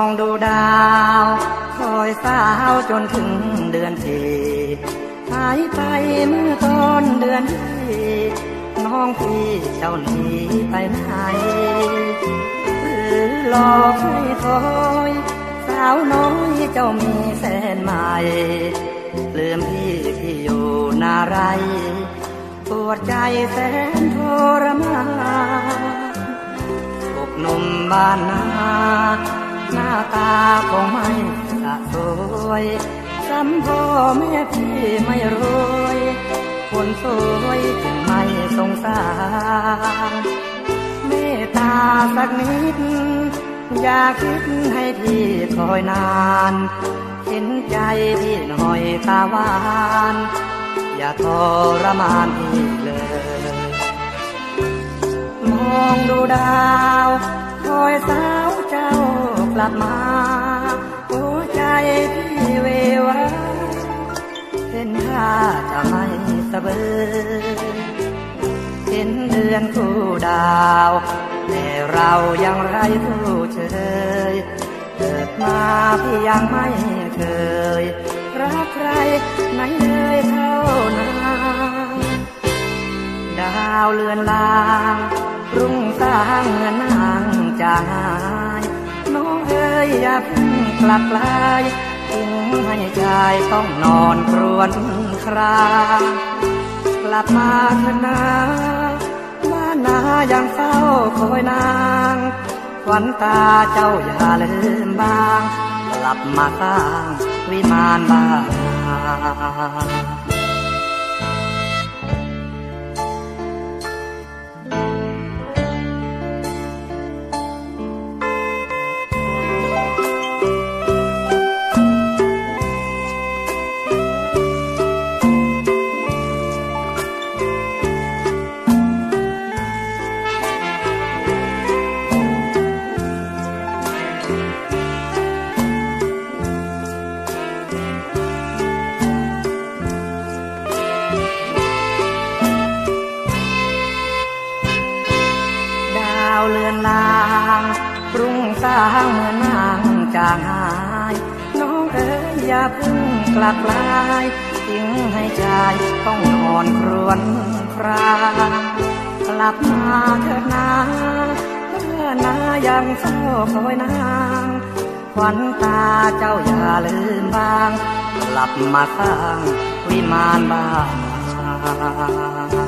องดูดาวคอยสาวจนถึงเดือนสี่หายไปเมื่อต้นเดือนที่น้องพี่เจ้าหนีไปไหนหรือหลอกให้คอยสาวน้อยเจ้ามีแสนใหม่ลืมพี่ที่อยู่นาไรปวดใจแสนทรมานพวกนมบ้านนา หน้าตาคงไม่สะสวยซ้ำพ่อแม่พี่ไม่รวยคนสวยจึงไม่สงสารเมตตาสักนิด อย่าคิดให้พี่คอยนาน เห็นใจพี่หน่อยตาหวาน อย่าทรมานพี่เลย มองดูด บมา หัวใจพี่เววาเห็นท่าจะไม่สะเบอเห็นเดือนคู่ดาวแต่เรายังไรผู้เชยเกิดมาพี่ยังไม่เคย รักใครไหนเลยเท่านั้นดาวเลือนลาง รุ่งสร้างเหมือนนางจาง อย่าเพิ่งกลับลายทิ้งให้ชายต้องนอนครวญครากลับมาเถอะนาบ้านนายังเฝ้าคอยนางขวัญตาเจ้าอย่าลืมบาง กลับมาสร้างวิมานบ้านาวเลือนลางปรุงสร้างเหมือนนางจางหาย น้องเอ๋ยอย่าพิ่งกลับลายทิ้งให้ชายต้องนอนครวญครางกลับมาเถิดนาเพื่อนายังเฝ้าคอยนางขวัญตาเจ้าอย่าลืมบาง กลับมาสร้างวิมานบ้าน